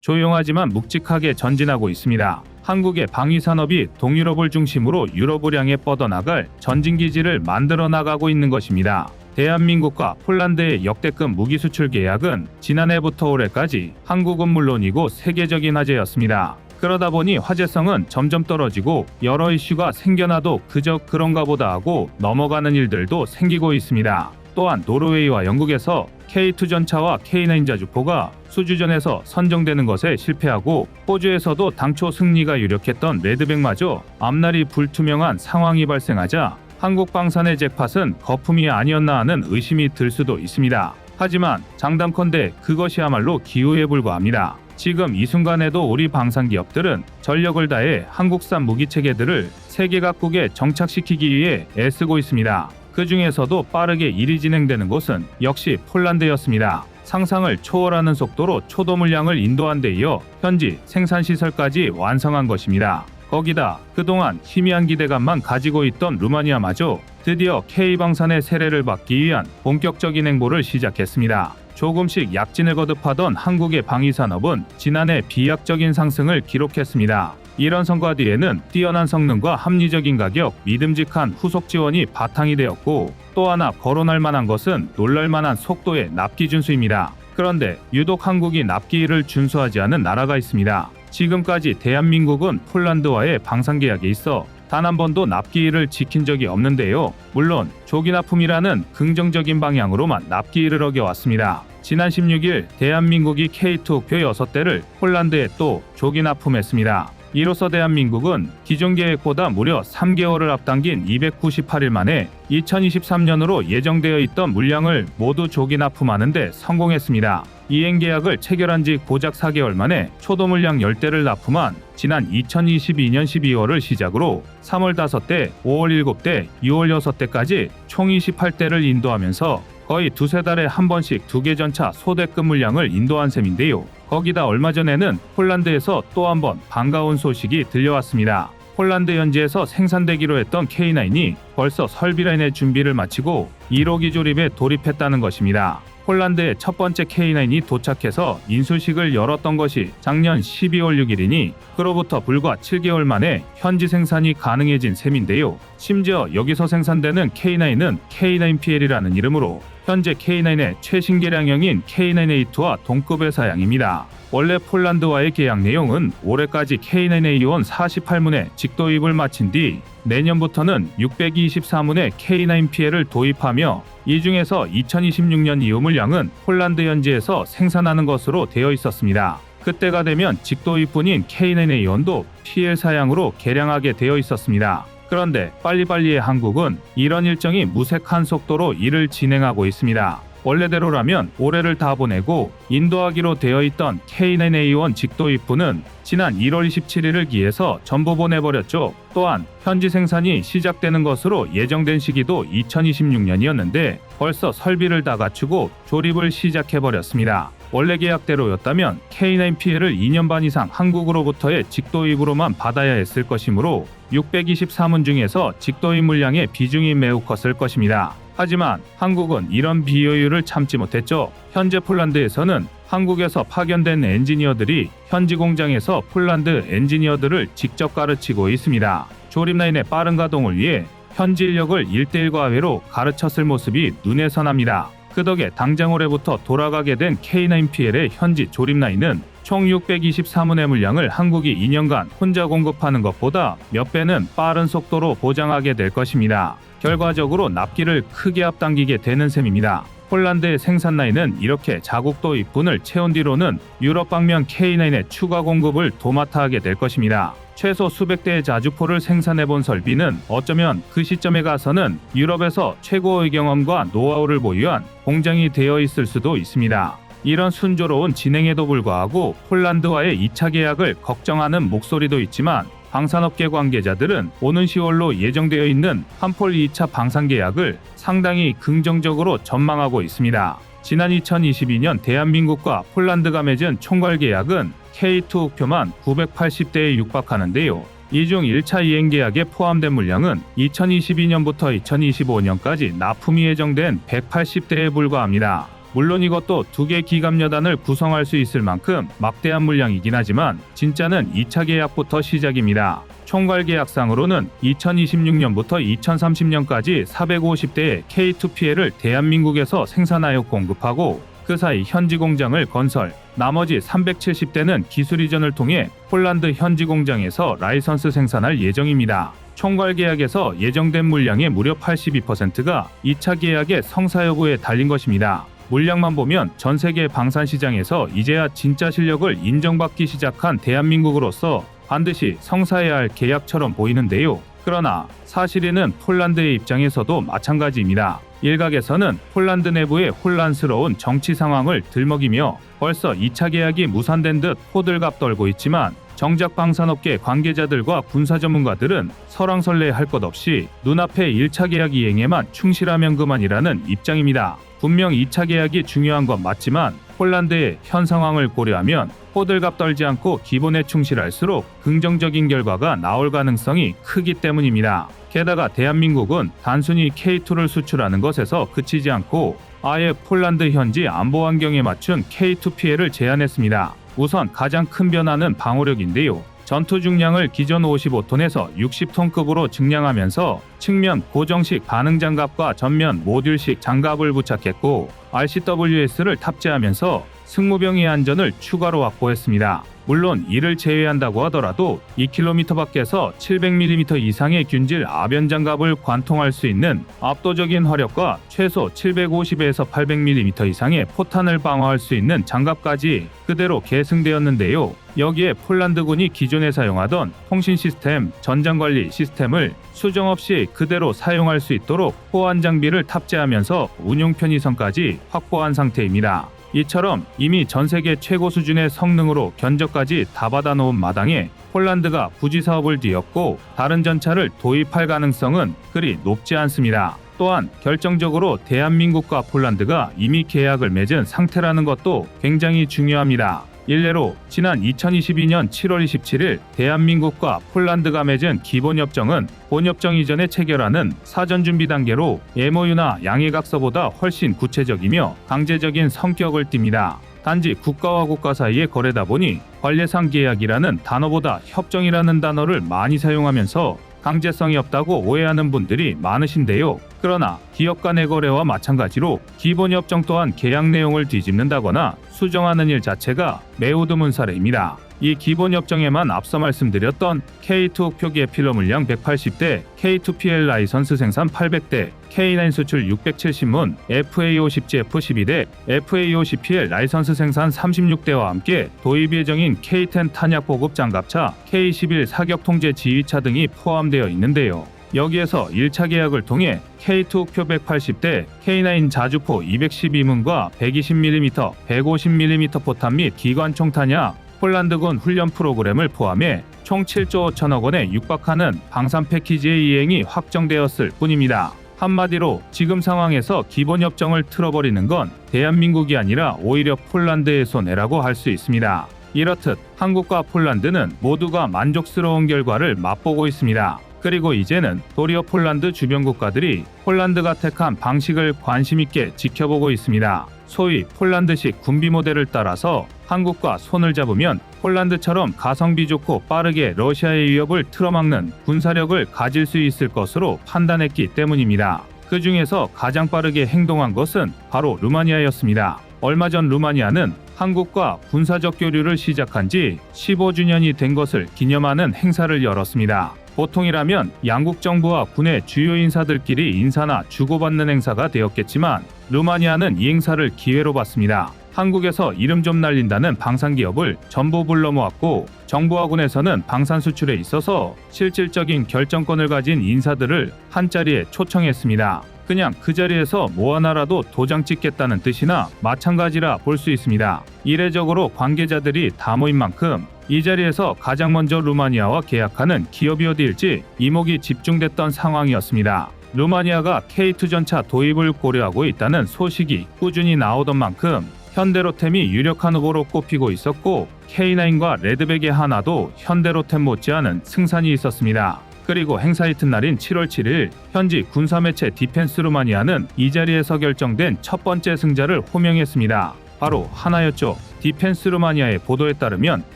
조용하지만 묵직하게 전진하고 있습니다. 한국의 방위 산업이 동유럽을 중심으로 유럽을 향해 뻗어나갈 전진 기지를 만들어 나가고 있는 것입니다. 대한민국과 폴란드의 역대급 무기 수출 계약은 지난해부터 올해까지 한국은 물론이고 세계적인 화제였습니다. 그러다 보니 화제성은 점점 떨어지고 여러 이슈가 생겨나도 그저 그런가 보다 하고 넘어가는 일들도 생기고 있습니다. 또한 노르웨이와 영국에서 K2 전차와 K9 자주포가 수주전에서 선정되는 것에 실패하고 호주에서도 당초 승리가 유력했던 레드백마저 앞날이 불투명한 상황이 발생하자 한국 방산의 잭팟은 거품이 아니었나 하는 의심이 들 수도 있습니다. 하지만 장담컨대 그것이야말로 기우에 불과합니다. 지금 이 순간에도 우리 방산 기업들은 전력을 다해 한국산 무기 체계들을 세계 각국에 정착시키기 위해 애쓰고 있습니다. 그 중에서도 빠르게 일이 진행되는 곳은 역시 폴란드였습니다. 상상을 초월하는 속도로 초도 물량을 인도한 데 이어 현지 생산 시설까지 완성한 것입니다. 거기다 그동안 희미한 기대감만 가지고 있던 루마니아마저 드디어 K방산의 세례를 받기 위한 본격적인 행보를 시작했습니다. 조금씩 약진을 거듭하던 한국의 방위 산업은 지난해 비약적인 상승을 기록했습니다. 이런 성과 뒤에는 뛰어난 성능과 합리적인 가격, 믿음직한 후속 지원이 바탕이 되었고 또 하나 거론할 만한 것은 놀랄 만한 속도의 납기 준수입니다. 그런데 유독 한국이 납기를 준수하지 않은 나라가 있습니다. 지금까지 대한민국은 폴란드와의 방산 계약에 있어 단 한 번도 납기일을 지킨 적이 없는데요. 물론 조기 납품이라는 긍정적인 방향으로만 납기일을 어겨왔습니다. 지난 16일 대한민국이 K2 표 6대를 폴란드에 또 조기 납품했습니다. 이로써 대한민국은 기존 계획보다 무려 3개월을 앞당긴 298일 만에 2023년으로 예정되어 있던 물량을 모두 조기 납품하는 데 성공했습니다. 이행 계약을 체결한 지 고작 4개월 만에 초도 물량 10대를 납품한 지난 2022년 12월을 시작으로 3월 5대, 5월 7대, 6월 6대까지 총 28대를 인도하면서 거의 두세 달에 한 번씩 두 개 전차 소대급 물량을 인도한 셈인데요. 거기다 얼마 전에는 폴란드에서 또 한 번 반가운 소식이 들려왔습니다. 폴란드 현지에서 생산되기로 했던 K9이 벌써 설비 라인의 준비를 마치고 1호기 조립에 돌입했다는 것입니다. 폴란드의 첫 번째 K9이 도착해서 인수식을 열었던 것이 작년 12월 6일이니 그로부터 불과 7개월 만에 현지 생산이 가능해진 셈인데요. 심지어 여기서 생산되는 K9은 K9PL이라는 이름으로 현재 K9의 최신 개량형인 K9A2와 동급의 사양입니다. 원래 폴란드와의 계약 내용은 올해까지 K9A1 48문의 직도입을 마친 뒤 내년부터는 624문의 K9PL을 도입하며 이 중에서 2026년 이후 물량은 폴란드 현지에서 생산하는 것으로 되어 있었습니다. 그때가 되면 직도입뿐인 K9A1도 PL 사양으로 개량하게 되어 있었습니다. 그런데 빨리빨리의 한국은 이런 일정이 무색한 속도로 일을 진행하고 있습니다. 원래대로라면 올해를 다 보내고 인도하기로 되어 있던 K9A1 직도 입부는 지난 1월 27일을 기해서 전부 보내버렸죠. 또한 현지 생산이 시작되는 것으로 예정된 시기도 2026년이었는데 벌써 설비를 다 갖추고 조립을 시작해버렸습니다. 원래 계약대로였다면 K9PL을 2년 반 이상 한국으로부터의 직도입으로만 받아야 했을 것이므로 623문 중에서 직도입 물량의 비중이 매우 컸을 것입니다. 하지만 한국은 이런 비효율을 참지 못했죠. 현재 폴란드에서는 한국에서 파견된 엔지니어들이 현지 공장에서 폴란드 엔지니어들을 직접 가르치고 있습니다. 조립 라인의 빠른 가동을 위해 현지 인력을 1대1 과외로 가르쳤을 모습이 눈에 선합니다. 그 덕에 당장 올해부터 돌아가게 된 K9PL의 현지 조립 라인은 총 623문의 물량을 한국이 2년간 혼자 공급하는 것보다 몇 배는 빠른 속도로 보장하게 될 것입니다. 결과적으로 납기를 크게 앞당기게 되는 셈입니다. 폴란드의 생산 라인은 이렇게 자국도 입분을 채운 뒤로는 유럽 방면 K9의 추가 공급을 도맡아 하게 될 것입니다. 최소 수백 대의 자주포를 생산해 본 설비는 어쩌면 그 시점에 가서는 유럽에서 최고의 경험과 노하우를 보유한 공장이 되어 있을 수도 있습니다. 이런 순조로운 진행에도 불구하고 폴란드와의 2차 계약을 걱정하는 목소리도 있지만 방산업계 관계자들은 오는 10월로 예정되어 있는 한폴 2차 방산 계약을 상당히 긍정적으로 전망하고 있습니다. 지난 2022년 대한민국과 폴란드가 맺은 총괄 계약은 K2 표만 980대에 육박하는데요. 이중 1차 이행 계약에 포함된 물량은 2022년부터 2025년까지 납품이 예정된 180대에 불과합니다. 물론 이것도 두 개 기갑여단을 구성할 수 있을 만큼 막대한 물량이긴 하지만 진짜는 2차 계약부터 시작입니다. 총괄 계약상으로는 2026년부터 2030년까지 450대의 K2PL을 대한민국에서 생산하여 공급하고 그 사이 현지 공장을 건설, 나머지 370대는 기술 이전을 통해 폴란드 현지 공장에서 라이선스 생산할 예정입니다. 총괄 계약에서 예정된 물량의 무려 82%가 2차 계약의 성사 여부에 달린 것입니다. 물량만 보면 전 세계 방산 시장에서 이제야 진짜 실력을 인정받기 시작한 대한민국으로서 반드시 성사해야 할 계약처럼 보이는데요. 그러나 사실에는 폴란드의 입장에서도 마찬가지입니다. 일각에서는 폴란드 내부의 혼란스러운 정치 상황을 들먹이며 벌써 2차 계약이 무산된 듯 호들갑 떨고 있지만 정작 방산업계 관계자들과 군사 전문가들은 설왕설래 할 것 없이 눈앞의 1차 계약 이행에만 충실하면 그만이라는 입장입니다. 분명 2차 계약이 중요한 건 맞지만 폴란드의 현 상황을 고려하면 호들갑 떨지 않고 기본에 충실할수록 긍정적인 결과가 나올 가능성이 크기 때문입니다. 게다가 대한민국은 단순히 K2를 수출하는 것에서 그치지 않고 아예 폴란드 현지 안보 환경에 맞춘 K2 피해를 제안했습니다. 우선 가장 큰 변화는 방어력인데요. 전투 중량을 기존 55톤에서 60톤급으로 증량하면서 측면 고정식 반응 장갑과 전면 모듈식 장갑을 부착했고 RCWS를 탑재하면서 승무병의 안전을 추가로 확보했습니다. 물론 이를 제외한다고 하더라도 2km 밖에서 700mm 이상의 균질 아변 장갑을 관통할 수 있는 압도적인 화력과 최소 750에서 800mm 이상의 포탄을 방어할 수 있는 장갑까지 그대로 계승되었는데요. 여기에 폴란드군이 기존에 사용하던 통신 시스템, 전장 관리 시스템을 수정 없이 그대로 사용할 수 있도록 호환 장비를 탑재하면서 운용 편의성까지 확보한 상태입니다. 이처럼 이미 전 세계 최고 수준의 성능으로 견적까지 다 받아놓은 마당에 폴란드가 부지 사업을 뒤엎고 다른 전차를 도입할 가능성은 그리 높지 않습니다. 또한 결정적으로 대한민국과 폴란드가 이미 계약을 맺은 상태라는 것도 굉장히 중요합니다. 일례로 지난 2022년 7월 27일 대한민국과 폴란드가 맺은 기본협정은 본협정 이전에 체결하는 사전 준비 단계로 MOU나 양해각서보다 훨씬 구체적이며 강제적인 성격을 띱니다. 단지 국가와 국가 사이의 거래다 보니 관례상 계약이라는 단어보다 협정이라는 단어를 많이 사용하면서 강제성이 없다고 오해하는 분들이 많으신데요. 그러나 기업 간의 거래와 마찬가지로 기본 협정 또한 계약 내용을 뒤집는다거나 수정하는 일 자체가 매우 드문 사례입니다. 이 기본 협정에만 앞서 말씀드렸던 K2 표기의 필러 물량 180대, K2PL 라이선스 생산 800대, K9 수출 670문, FA50GF12대, FA50PL 라이선스 생산 36대와 함께 도입 예정인 K10 탄약 보급 장갑차, K11 사격 통제 지휘차 등이 포함되어 있는데요. 여기에서 1차 계약을 통해 K2 표 180대, K9 자주포 212문과 120mm, 150mm 포탄 및 기관 총 탄약, 폴란드군 훈련 프로그램을 포함해 총 7조 5천억 원에 육박하는 방산 패키지의 이행이 확정되었을 뿐입니다. 한마디로 지금 상황에서 기본 협정을 틀어버리는 건 대한민국이 아니라 오히려 폴란드의 손해라고 할 수 있습니다. 이렇듯 한국과 폴란드는 모두가 만족스러운 결과를 맛보고 있습니다. 그리고 이제는 도리어 폴란드 주변 국가들이 폴란드가 택한 방식을 관심 있게 지켜보고 있습니다. 소위 폴란드식 군비 모델을 따라서 한국과 손을 잡으면 폴란드처럼 가성비 좋고 빠르게 러시아의 위협을 틀어막는 군사력을 가질 수 있을 것으로 판단했기 때문입니다. 그 중에서 가장 빠르게 행동한 것은 바로 루마니아였습니다. 얼마 전 루마니아는 한국과 군사적 교류를 시작한 지 15주년이 된 것을 기념하는 행사를 열었습니다. 보통이라면 양국 정부와 군의 주요 인사들끼리 인사나 주고받는 행사가 되었겠지만 루마니아는 이 행사를 기회로 봤습니다. 한국에서 이름 좀 날린다는 방산 기업을 전부 불러 모았고 정부와 군에서는 방산 수출에 있어서 실질적인 결정권을 가진 인사들을 한 자리에 초청했습니다. 그냥 그 자리에서 뭐 하나라도 도장 찍겠다는 뜻이나 마찬가지라 볼 수 있습니다. 이례적으로 관계자들이 다 모인 만큼 이 자리에서 가장 먼저 루마니아와 계약하는 기업이 어디일지 이목이 집중됐던 상황이었습니다. 루마니아가 K2 전차 도입을 고려하고 있다는 소식이 꾸준히 나오던 만큼 현대로템이 유력한 후보로 꼽히고 있었고 K9과 레드백의 하나도 현대로템 못지않은 승산이 있었습니다. 그리고 행사 이튿날인 7월 7일 현지 군사 매체 디펜스 루마니아는 이 자리에서 결정된 첫 번째 승자를 호명했습니다. 바로 하나였죠. 디펜스 루마니아의 보도에 따르면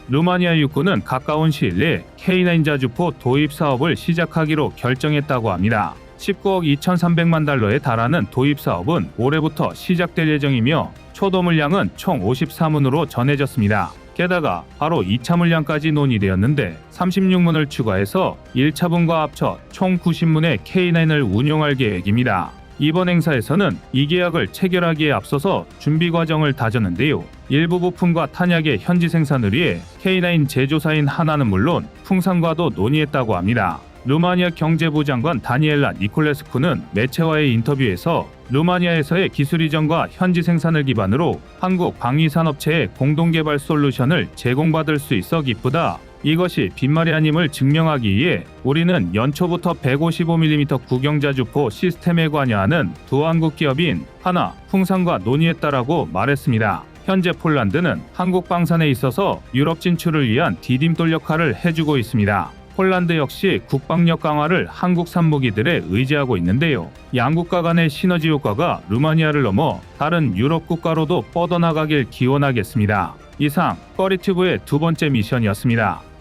루마니아 육군은 가까운 시일 내에 K9 자주포 도입 사업을 시작하기로 결정했다고 합니다. 19억 2,300만 달러에 달하는 도입 사업은 올해부터 시작될 예정이며 초도 물량은 총 54문으로 전해졌습니다. 게다가 바로 2차 물량까지 논의되었는데 36문을 추가해서 1차분과 합쳐 총 90문의 K9을 운용할 계획입니다. 이번 행사에서는 이 계약을 체결하기에 앞서서 준비 과정을 다졌는데요. 일부 부품과 탄약의 현지 생산을 위해 K9 제조사인 하나는 물론 풍산과도 논의했다고 합니다. 루마니아 경제부 장관 다니엘라 니콜레스쿠는 매체와의 인터뷰에서 루마니아에서의 기술 이전과 현지 생산을 기반으로 한국 방위산업체의 공동개발 솔루션을 제공받을 수 있어 기쁘다. 이것이 빈말이 아님을 증명하기 위해 우리는 연초부터 155mm 구경자 주포 시스템에 관여하는 두 한국 기업인 하나, 풍산과 논의했다라고 말했습니다. 현재 폴란드는 한국 방산에 있어서 유럽 진출을 위한 디딤돌 역할을 해주고 있습니다. 폴란드 역시 국방력 강화를 한국산 무기들에 의지하고 있는데요. 양국가 간의 시너지 효과가 루마니아를 넘어 다른 유럽 국가로도 뻗어나가길 기원하겠습니다. 이상 꺼리튜브의 두 번째 미션이었습니다.